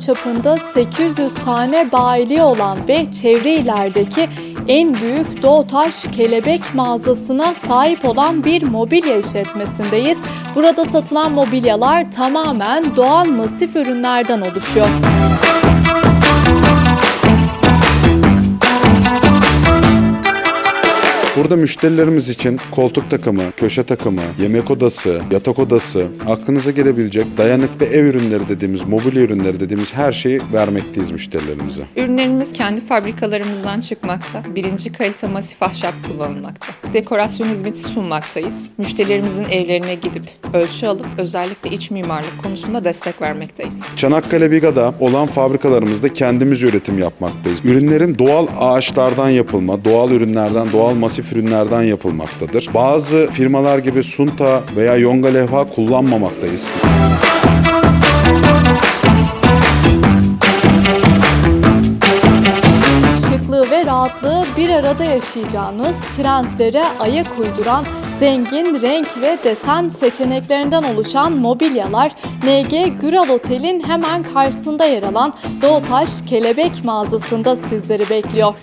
çapında 800 tane bayiliği olan ve çevre illerdeki en büyük Doğutaş Kelebek mağazasına sahip olan bir mobilya işletmesindeyiz. Burada satılan mobilyalar tamamen doğal masif ürünlerden oluşuyor. Burada müşterilerimiz için koltuk takımı, köşe takımı, yemek odası, yatak odası, aklınıza gelebilecek dayanıklı ev ürünleri dediğimiz, mobilya ürünleri dediğimiz her şeyi vermekteyiz müşterilerimize. Ürünlerimiz kendi fabrikalarımızdan çıkmakta. Birinci kalite masif ahşap kullanılmakta. Dekorasyon hizmeti sunmaktayız. Müşterilerimizin evlerine gidip ölçü alıp özellikle iç mimarlık konusunda destek vermekteyiz. Çanakkale Biga'da olan fabrikalarımızda kendimiz üretim yapmaktayız. Ürünlerim doğal ağaçlardan yapılma, doğal ürünlerden, doğal masif ürünlerden yapılmaktadır. Bazı firmalar gibi sunta veya yonga levha kullanmamaktayız. Şıklığı ve rahatlığı bir arada yaşayacağınız, trendlere ayak uyduran, zengin renk ve desen seçeneklerinden oluşan mobilyalar NG Güral Otel'in hemen karşısında yer alan Doğutaş Kelebek mağazasında sizleri bekliyor.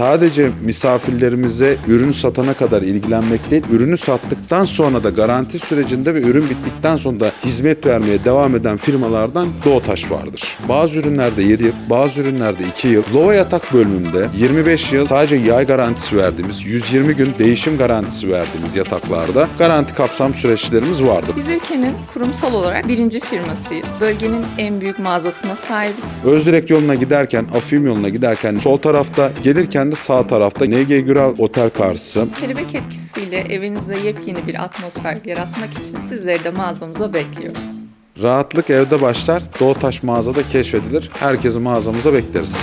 Sadece misafirlerimize ürün satana kadar ilgilenmek değil, ürünü sattıktan sonra da garanti sürecinde ve ürün bittikten sonra da hizmet vermeye devam eden firmalardan Doğutaş vardır. Bazı ürünlerde 7 yıl, bazı ürünlerde 2 yıl. Lova yatak bölümünde 25 yıl sadece yay garantisi verdiğimiz, 120 gün değişim garantisi verdiğimiz yataklarda garanti kapsam süreçlerimiz vardır. Biz ülkenin kurumsal olarak birinci firmasıyız. Bölgenin en büyük mağazasına sahibiz. Özdirek yoluna giderken, Afyum yoluna giderken sol tarafta gelirken de sağ tarafta NG Güral Otel karşısı. Kelebek etkisiyle evinize yepyeni bir atmosfer yaratmak için sizleri de mağazamıza bekliyoruz. Rahatlık evde başlar, Doğutaş mağazada keşfedilir. Herkesi mağazamıza bekleriz.